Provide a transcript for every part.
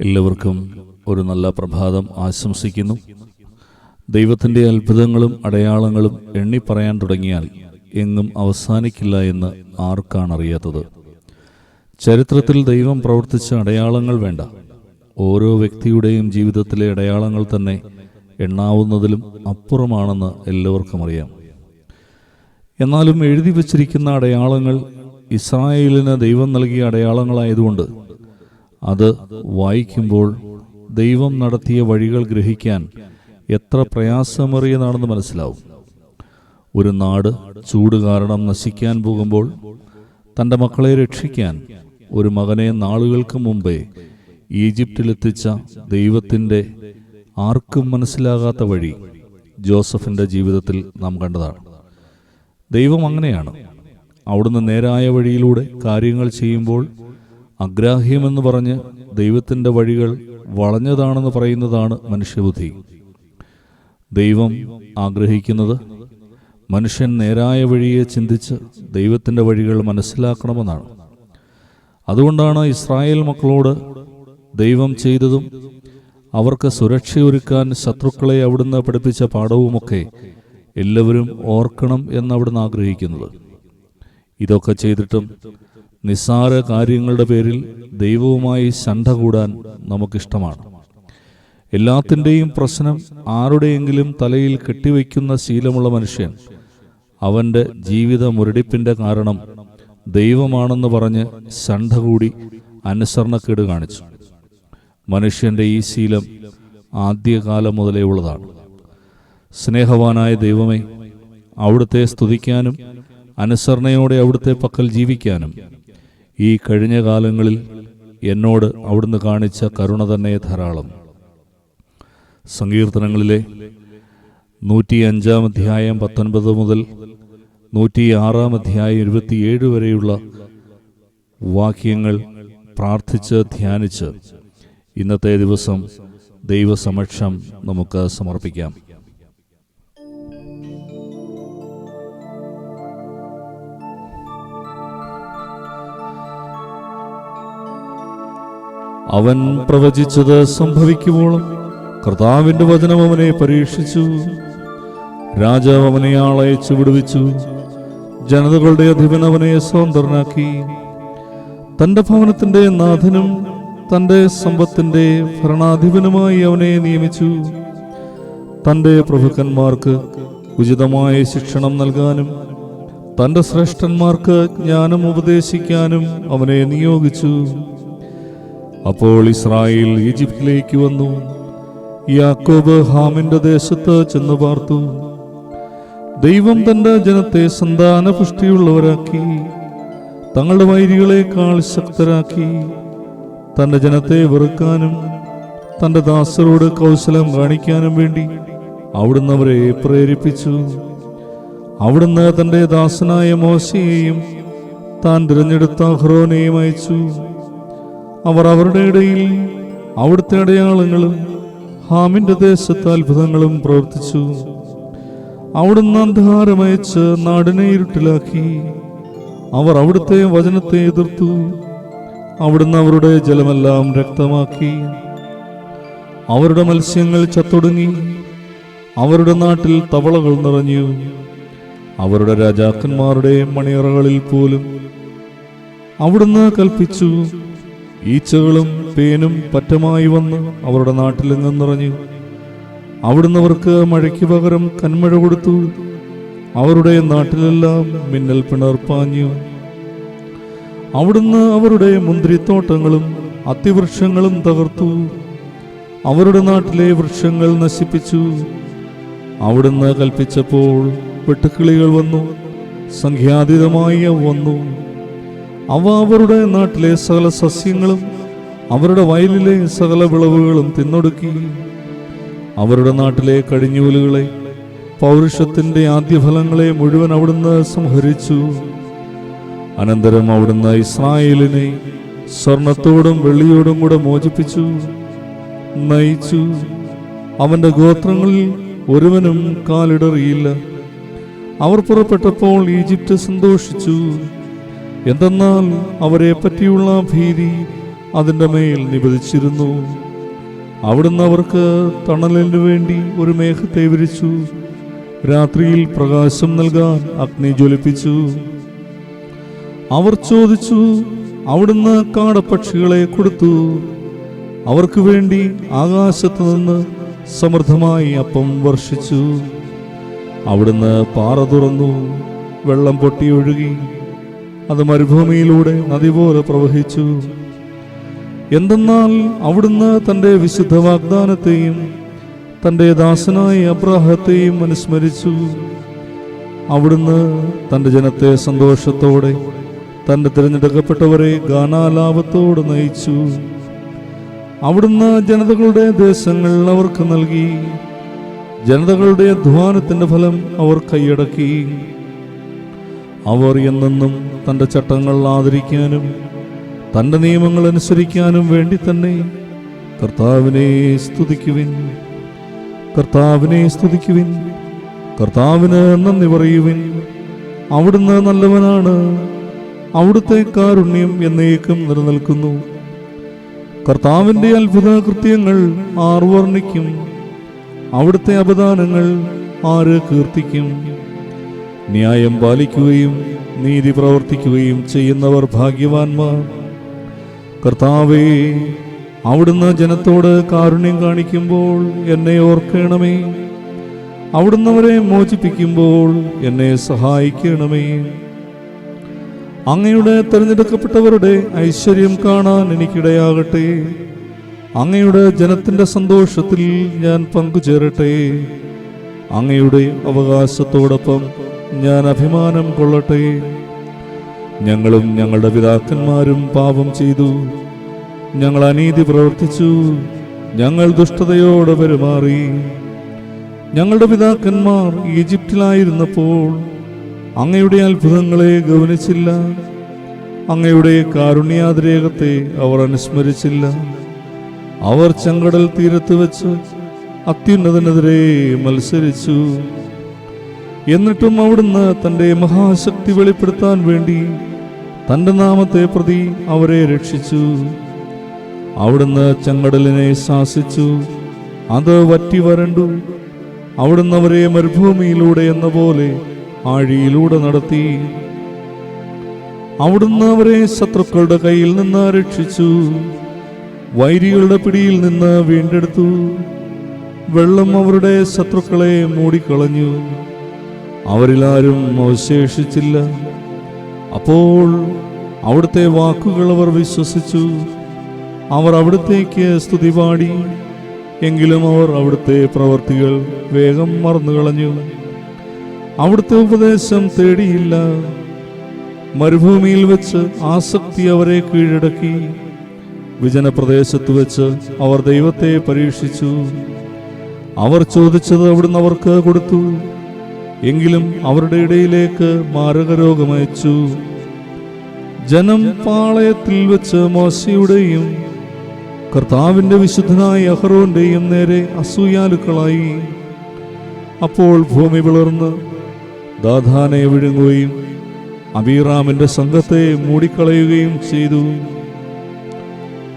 എല്ലാവർക്കും ഒരു നല്ല പ്രഭാതം ആശംസിക്കുന്നു. ദൈവത്തിന്റെ അത്ഭുതങ്ങളും അടയാളങ്ങളും എണ്ണി പറയാൻ തുടങ്ങിയാൽ എങ്ങും അവസാനിക്കില്ല എന്ന് ആർക്കാണ് അറിയാത്തത്? ചരിത്രത്തിൽ ദൈവം പ്രവർത്തിച്ച അടയാളങ്ങൾ വേണ്ട. ഓരോ വ്യക്തിയുടെയും ജീവിതത്തിലെ അടയാളങ്ങൾ തന്നെ എണ്ണാവുന്നതിലും അപ്പുറമാണെന്ന് എല്ലാവർക്കും അറിയാം. എന്നാലും എഴുതി വച്ചിരിക്കുന്ന അടയാളങ്ങൾ ഇസ്രായേലിന് ദൈവം നൽകിയ അടയാളങ്ങളായതുകൊണ്ട് അത് വായിക്കുമ്പോൾ ദൈവം നടത്തിയ വഴികൾ ഗ്രഹിക്കാൻ എത്ര പ്രയാസമേറിയതാണെന്ന് മനസ്സിലാവും. ഒരു നാട് ചൂട് കാരണം നശിക്കാൻ പോകുമ്പോൾ തന്റെ മക്കളെ രക്ഷിക്കാൻ ഒരു മകനെ നാളുകൾക്ക് മുമ്പേ ഈജിപ്തിലെത്തിച്ച ദൈവത്തിന്റെ ആർക്കും മനസ്സിലാകാത്ത വഴി ജോസഫിന്റെ ജീവിതത്തിൽ നാം കണ്ടതാണ്. ദൈവം അങ്ങനെയാണ്. അവിടുന്ന് നേരായ വഴിയിലൂടെ കാര്യങ്ങൾ ചെയ്യുമ്പോൾ അഗ്രാഹ്യമെന്ന് പറഞ്ഞ് ദൈവത്തിന്റെ വഴികൾ വളഞ്ഞതാണെന്ന് പറയുന്നതാണ് മനുഷ്യബുദ്ധി. ദൈവം ആഗ്രഹിക്കുന്നത് മനുഷ്യൻ നേരായ വഴിയെ ചിന്തിച്ച് ദൈവത്തിന്റെ വഴികൾ മനസ്സിലാക്കണമെന്നാണ്. അതുകൊണ്ടാണ് ഇസ്രായേൽ മക്കളോട് ദൈവം ചെയ്തതും അവർക്ക് സുരക്ഷയൊരുക്കാൻ ശത്രുക്കളെ അവിടുന്ന് പഠിപ്പിച്ച പാഠവുമൊക്കെ എല്ലാവരും ഓർക്കണം എന്നവിടുന്ന് ആഗ്രഹിക്കുന്നത്. ഇതൊക്കെ ചെയ്തിട്ടും നിസ്സാര കാര്യങ്ങളുടെ പേരിൽ ദൈവവുമായി ശണ്ട കൂടാൻ നമുക്കിഷ്ടമാണ്. എല്ലാത്തിന്റെയും പ്രശ്നം ആരുടെയെങ്കിലും തലയിൽ കെട്ടിവയ്ക്കുന്ന ശീലമുള്ള മനുഷ്യൻ അവന്റെ ജീവിത മുരടിപ്പിന്റെ കാരണം ദൈവമാണെന്ന് പറഞ്ഞ് ശണ്ട കൂടി അനുസരണക്കേട് കാണിച്ചു. മനുഷ്യന്റെ ഈ ശീലം ആദ്യകാലം മുതലേ ഉള്ളതാണ്. സ്നേഹവാനായ ദൈവമേ അവിടുത്തെ സ്തുതിക്കാനും അനുസരണയോടെ അവിടുത്തെ പക്കൽ ജീവിക്കാനും ഈ കഴിഞ്ഞ കാലങ്ങളിൽ എന്നോട് അവിടുന്ന് കാണിച്ച കരുണ തന്നെ ധാരാളം. സങ്കീർത്തനങ്ങളിലെ നൂറ്റി അഞ്ചാം അധ്യായം പത്തൊൻപത് മുതൽ നൂറ്റി ആറാം അധ്യായം ഇരുപത്തിയേഴ് വരെയുള്ള വാക്യങ്ങൾ പ്രാർത്ഥിച്ച് ധ്യാനിച്ച് ഇന്നത്തെ ദിവസം ദൈവസമക്ഷം നമുക്ക് സമർപ്പിക്കാം. അവൻ പ്രവചിച്ചത് സംഭവിക്കുവോളം കർത്താവിന്റെ വചനം അവനെ പരീക്ഷിച്ചു. രാജാവ് അവനെ ആളയച്ചു വിടുവിച്ചു. ജനതകളുടെ അധിപൻ അവനെ സ്വതന്ത്രനാക്കി. തന്റെ ഭവനത്തിന്റെ നാഥനും തന്റെ സമ്പത്തിന്റെ ഭരണാധിപനുമായി അവനെ നിയമിച്ചു. തന്റെ പ്രഭുക്കന്മാർക്ക് ഉചിതമായ ശിക്ഷണം നൽകാനും തന്റെ ശ്രേഷ്ഠന്മാർക്ക് ജ്ഞാനം ഉപദേശിക്കാനും അവനെ നിയോഗിച്ചു. അപ്പോൾ ഇസ്രായേൽ ഈജിപ്തിലേക്ക് വന്നു. യാക്കോബ് ഹാമിന്റെ ദേശത്ത് ചെന്ന് പാർത്തു. ദൈവം തന്റെ ജനത്തെ സന്താന പുഷ്ടിയുള്ളവരാക്കി തങ്ങളുടെ വൈരികളെക്കാൾ ശക്തരാക്കി തന്റെ ജനത്തെ വെറുക്കാനും തന്റെ ദാസരോട് കൗശലം കാണിക്കാനും വേണ്ടി അവിടുന്ന് അവരെ പ്രേരിപ്പിച്ചു. അവിടുന്ന് തന്റെ ദാസനായ മോശയെയും താൻ തിരഞ്ഞെടുത്ത ഹ്രോനെയും അയച്ചു. അവർ അവരുടെ ഇടയിൽ അവിടുത്തെ അടയാളങ്ങളും ഹാമിന്റെ ദേശത്ത് അത്ഭുതങ്ങളും പ്രവർത്തിച്ചു. അവിടുന്ന് അന്ധകാരമയച്ച് നാടിനെ ഇരുട്ടിലാക്കി അവർ അവിടുത്തെ വചനത്തെ എതിർത്തു. അവിടുന്ന് അവരുടെ ജലമെല്ലാം രക്തമാക്കി. അവരുടെ മത്സ്യങ്ങൾ ചത്തൊടുങ്ങി. അവരുടെ നാട്ടിൽ തവളകൾ നിറഞ്ഞു. അവരുടെ രാജാക്കന്മാരുടെ മണിയറകളിൽ പോലും അവിടുന്ന് കൽപ്പിച്ചു. ഈച്ചകളും തേനും പറ്റമായി വന്ന് അവരുടെ നാട്ടിൽ നിറഞ്ഞു അവിടുന്ന് അവർക്ക് മഴയ്ക്ക് പകരം കന്മഴ കൊടുത്തു. അവരുടെ നാട്ടിലെല്ലാം മിന്നൽ പിണർപ്പാഞ്ഞു അവിടുന്ന് അവരുടെ മുന്തിരിത്തോട്ടങ്ങളും അതിവൃക്ഷങ്ങളും തകർത്തു. അവരുടെ നാട്ടിലെ വൃക്ഷങ്ങൾ നശിപ്പിച്ചു. അവിടുന്ന് കൽപ്പിച്ചപ്പോൾ വെട്ടുക്കിളികൾ വന്നു. സംഖ്യാതീതമായി വന്നു. അവ അവരുടെ നാട്ടിലെ സകല സസ്യങ്ങളും അവരുടെ വയലിലെ സകല വിളവുകളും തിന്നൊടുക്കി. അവരുടെ നാട്ടിലെ കടിഞ്ഞൂലുകളെ പൗരുഷത്തിന്റെ ആദ്യഫലങ്ങളെ മുഴുവൻ അവിടുന്ന് സംഹരിച്ചു. അനന്തരം അവിടുന്ന് ഇസ്രായേലിനെ സ്വർണത്തോടും വെള്ളിയോടും കൂടെ മോചിപ്പിച്ചു. നയിച്ചു. അവന്റെ ഗോത്രങ്ങളിൽ ഒരുവനും കാലിടറിയില്ല. അവർ പുറപ്പെട്ടപ്പോൾ ഈജിപ്റ്റ് സന്തോഷിച്ചു. എന്തെന്നാൽ അവരെ പറ്റിയുള്ള ഭീതി അതിന്റെ മേൽ നിപതിച്ചിരുന്നു അവിടുന്ന് അവർക്ക് തണലിനു വേണ്ടി ഒരു മേഘത്തെ വിരിച്ചു. രാത്രിയിൽ പ്രകാശം നൽകാൻ അഗ്നി ജ്വലിപ്പിച്ചു. അവർ ചോദിച്ചു അവിടുന്ന് കാടപ്പക്ഷികളെ കൊടുത്തു. അവർക്ക് വേണ്ടി ആകാശത്തു നിന്ന് സമൃദ്ധമായി അപ്പം വർഷിച്ചു. അവിടുന്ന് പാറ തുറന്നു വെള്ളം പൊട്ടി ഒഴുകി. അത് മരുഭൂമിയിലൂടെ നദി പോലെ പ്രവഹിച്ചു. എന്തെന്നാൽ അവിടുന്ന് തന്റെ വിശുദ്ധ വാഗ്ദാനത്തെയും തന്റെ ദാസനായ അബ്രാഹത്തെയും അനുസ്മരിച്ചു. അവിടുന്ന് തന്റെ ജനത്തെ സന്തോഷത്തോടെ തന്റെ തിരഞ്ഞെടുക്കപ്പെട്ടവരെ ഗാനാലാപത്തോടെ നയിച്ചു. അവിടുന്ന് ജനതകളുടെ ദേശങ്ങൾ അവർക്ക് നൽകി. ജനതകളുടെ അധ്വാനത്തിന്റെ ഫലം അവർ കൈയടക്കി. അവർ എന്നെന്നും തന്റെ ചട്ടങ്ങൾ ആദരിക്കാനും തന്റെ നിയമങ്ങൾ അനുസരിക്കാനും വേണ്ടി തന്നെ കർത്താവിനെ സ്തുതിക്കുവിൻ. കർത്താവിനെ സ്തുതിക്കുവിൻ. കർത്താവിന് നന്ദി പറയുവിൻ. അവിടുന്ന് നല്ലവനാണ്. അവിടുത്തെ കാരുണ്യം എന്നേക്കും നിലനിൽക്കുന്നു. കർത്താവിന്റെ അത്ഭുത കൃത്യങ്ങൾ ആർ വർണിക്കും അവിടുത്തെ അപദാനങ്ങൾ ആര് കീർത്തിക്കും? ന്യായം പാലിക്കുകയും നീതി പ്രവർത്തിക്കുകയും ചെയ്യുന്നവർ ഭാഗ്യവാന്മാർ. കർത്താവേ അവിടുന്ന് ജനത്തോട് കാരുണ്യം കാണിക്കുമ്പോൾ എന്നെ ഓർക്കണമേ. അവിടുന്ന് അവരെ മോചിപ്പിക്കുമ്പോൾ എന്നെ സഹായിക്കണമേ. അങ്ങയുടെ തിരഞ്ഞെടുക്കപ്പെട്ടവരുടെ ഐശ്വര്യം കാണാൻ എനിക്കിടയാകട്ടെ. അങ്ങയുടെ ജനത്തിന്റെ സന്തോഷത്തിൽ ഞാൻ പങ്കുചേരട്ടെ. അങ്ങയുടെ അവകാശത്തോടൊപ്പം ഞാൻ അഭിമാനം കൊള്ളട്ടെ. ഞങ്ങളും ഞങ്ങളുടെ പിതാക്കന്മാരും പാപം ചെയ്തു. ഞങ്ങൾ അനീതി പ്രവർത്തിച്ചു. ഞങ്ങൾ ദുഷ്ടതയോടെ പെരുമാറി. ഞങ്ങളുടെ പിതാക്കന്മാർ ഈജിപ്തിലായിരുന്നപ്പോൾ അങ്ങയുടെ അത്ഭുതങ്ങളെ ഗവനിച്ചില്ല അങ്ങയുടെ കാരുണ്യാതിരേകത്തെ അവർ അനുസ്മരിച്ചില്ല. അവർ ചെങ്കടൽ തീരത്ത് വെച്ച് അത്യുന്നതനെതിരെ മത്സരിച്ചു. എന്നിട്ടും അവിടുന്ന് തന്റെ മഹാശക്തി വെളിപ്പെടുത്താൻ വേണ്ടി തന്റെ നാമത്തെ പ്രതി അവരെ രക്ഷിച്ചു. അവിടുന്ന് ചെങ്കടലിനെ ശാസിച്ചു. അത് വറ്റി വരണ്ടു. അവിടുന്ന് അവരെ മരുഭൂമിയിലൂടെ എന്ന പോലെ ആഴിയിലൂടെ നടത്തി. അവിടുന്ന് അവരെ ശത്രുക്കളുടെ കയ്യിൽ നിന്ന് രക്ഷിച്ചു. വൈരികളുടെ പിടിയിൽ നിന്ന് വീണ്ടെടുത്തു. വെള്ളം അവരുടെ ശത്രുക്കളെ മൂടിക്കളഞ്ഞു. അവരിലാരും അവശേഷിച്ചില്ല. അപ്പോൾ അവിടുത്തെ വാക്കുകൾ അവർ വിശ്വസിച്ചു. അവർ അവിടുത്തേക്ക് സ്തുതി പാടി എങ്കിലും അവർ അവിടുത്തെ പ്രവർത്തികൾ വേഗം മറന്നുകളഞ്ഞു അവിടുത്തെ ഉപദേശം തേടിയില്ല. മരുഭൂമിയിൽ വെച്ച് ആസക്തി അവരെ കീഴടക്കി. വിജനപ്രദേശത്ത് വെച്ച് അവർ ദൈവത്തെ പരീക്ഷിച്ചു. അവർ ചോദിച്ചത് അവിടുന്ന് അവർക്ക് കൊടുത്തു. എങ്കിലും അവരുടെ ഇടയിലേക്ക് മാരകരോഗമയച്ചു ജനം പാളയത്തിൽ വെച്ച് മോശയുടെയും കർത്താവിന്റെ വിശുദ്ധനായ അഹ്റോന്റെയും നേരെ അസൂയാലുക്കളായി. അപ്പോൾ ഭൂമി വിളർന്ന് ദാധാനെ വിഴുങ്ങുകയും അബീറാമിന്റെ സംഘത്തെ മൂടിക്കളയുകയും ചെയ്തു.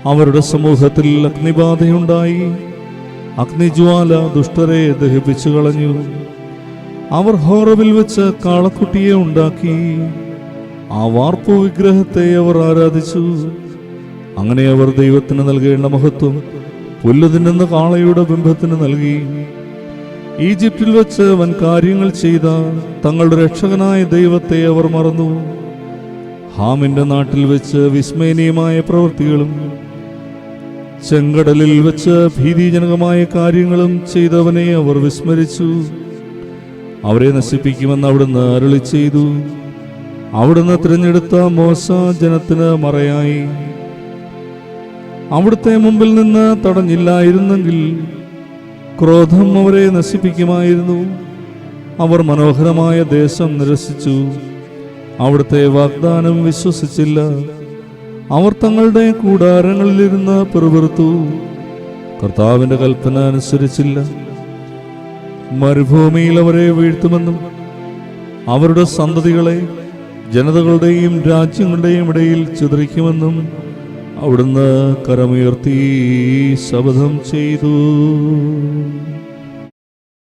അവരുടെ സമൂഹത്തിൽ അഗ്നിബാധയുണ്ടായി. അഗ്നിജ്വാല ദുഷ്ടരെ ദഹിപ്പിച്ചു കളഞ്ഞു അവർ ഹോറവിൽ വെച്ച് കാളക്കുട്ടിയെ ഉണ്ടാക്കി. ആ വാർപ്പു വിഗ്രഹത്തെ അവർ ആരാധിച്ചു. അങ്ങനെ അവർ ദൈവത്തിന് നൽകേണ്ട മഹത്വം പുല്ല് തിന്നുന്ന കാളയുടെ ബിംബത്തിന് നൽകി. ഈജിപ്തിൽ വെച്ച് വൻ കാര്യങ്ങൾ ചെയ്ത തങ്ങളുടെ രക്ഷകനായ ദൈവത്തെ അവർ മറന്നു. ഹാമിന്റെ നാട്ടിൽ വെച്ച് വിസ്മയനീയമായ പ്രവൃത്തികളും ചെങ്കടലിൽ വെച്ച് ഭീതിജനകമായ കാര്യങ്ങളും ചെയ്തവനെ അവർ വിസ്മരിച്ചു. അവരെ നശിപ്പിക്കുമെന്ന് അവിടുന്ന് അരുളി ചെയ്തു. അവിടുന്ന് തിരഞ്ഞെടുത്ത മോശ ജനത്തിന് മറയായി. അവിടുത്തെ മുമ്പിൽ നിന്ന് തടഞ്ഞില്ലായിരുന്നെങ്കിൽ ക്രോധം അവരെ നശിപ്പിക്കുമായിരുന്നു. അവർ മനോഹരമായ ദേശം നിരസിച്ചു. അവിടുത്തെ വാഗ്ദാനം വിശ്വസിച്ചില്ല. അവർ തങ്ങളുടെ കൂടാരങ്ങളിലിരുന്ന് പെറുപെറുത്തു. കർത്താവിന്റെ കൽപ്പന അനുസരിച്ചില്ല. മരുഭൂമിയിൽ അവരെ വീഴ്ത്തുമെന്നും അവരുടെ സന്തതികളെ ജനതകളുടെയും രാജ്യങ്ങളുടെയും ഇടയിൽ ചിതറിക്കുമെന്നും അവിടുന്ന് കരമുയർത്തി ശബദം ചെയ്തു.